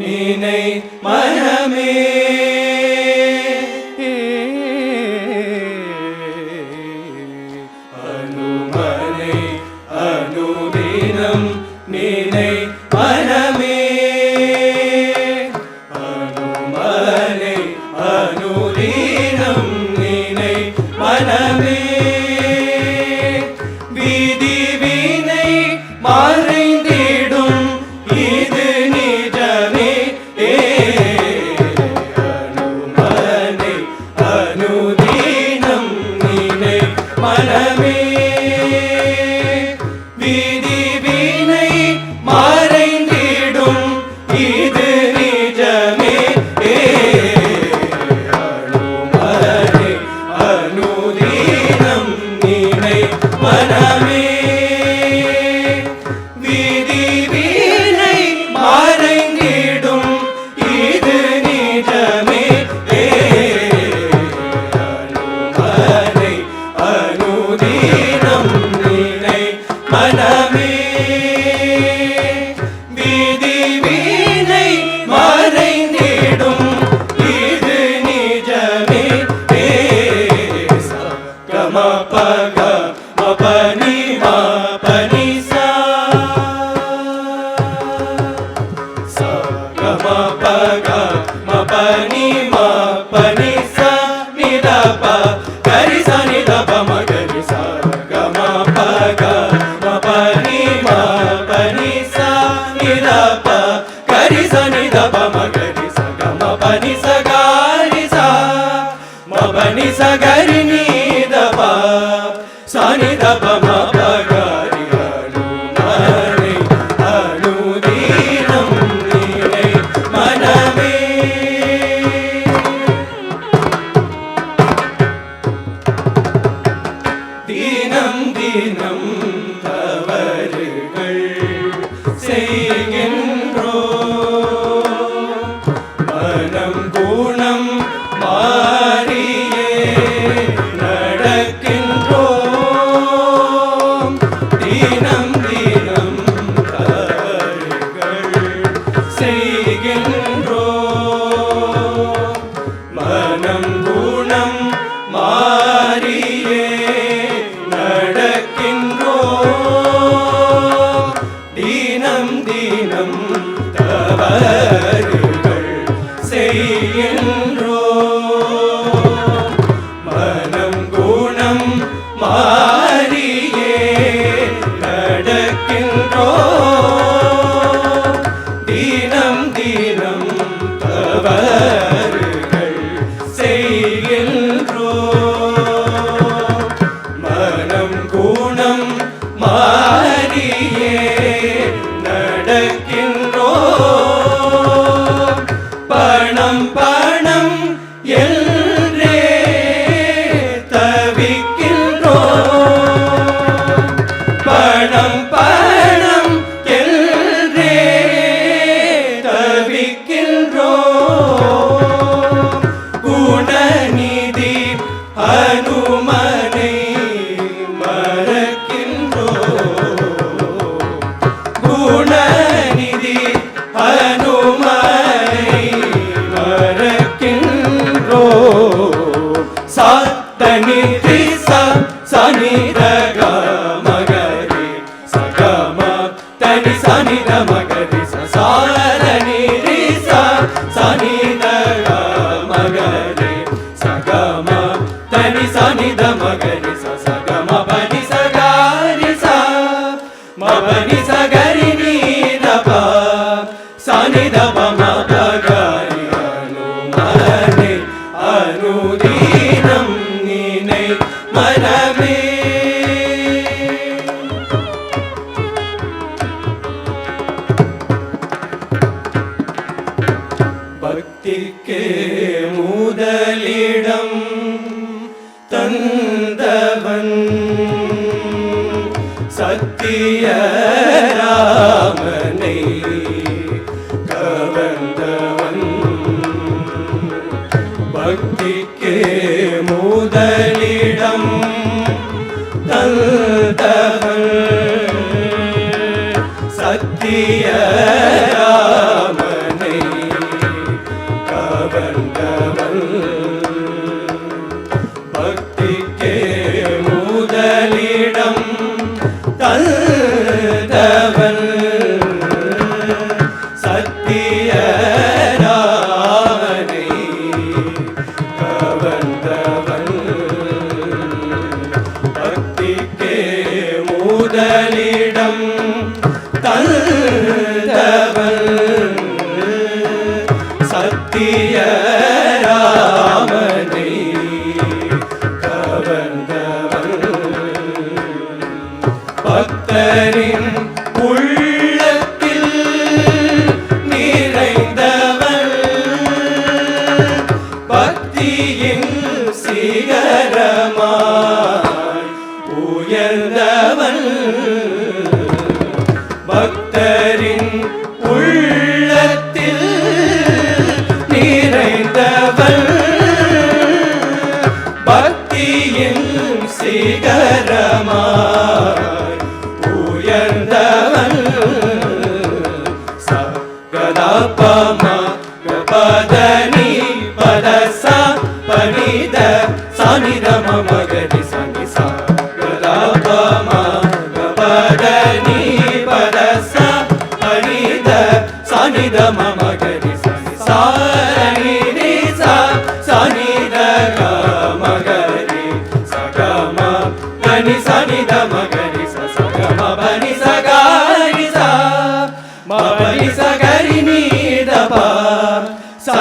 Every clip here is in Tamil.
நினை மனமே. மனம் கிடக்கின்றோ பணம் பணம் என்றே தவிக்கின்றோ பணம் பணம் என்றே தவிக்கின்றோ ni ti sa sa ni da ga ma ga ri sa ga ma ta ni sa ni da ma ga ri sa sa ra ni ri sa sa ni da ga ma ga ri sa ga ma ta ni sa ni da ma ga ri sa sa ga ma pa ni sa ga ri sa ma pa ni sa ga ri ni da pa sa ni da ma ராமனை கவர்ந்தவன். பக்திக்கே முதலிடம் தந்தவன். சத்திய కరమా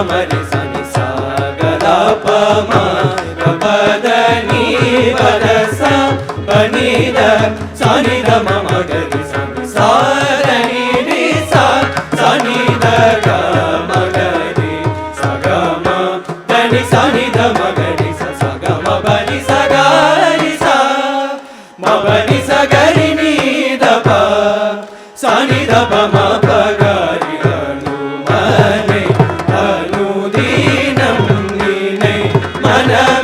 சனி ப மரி சனி சா கதா ப Anna.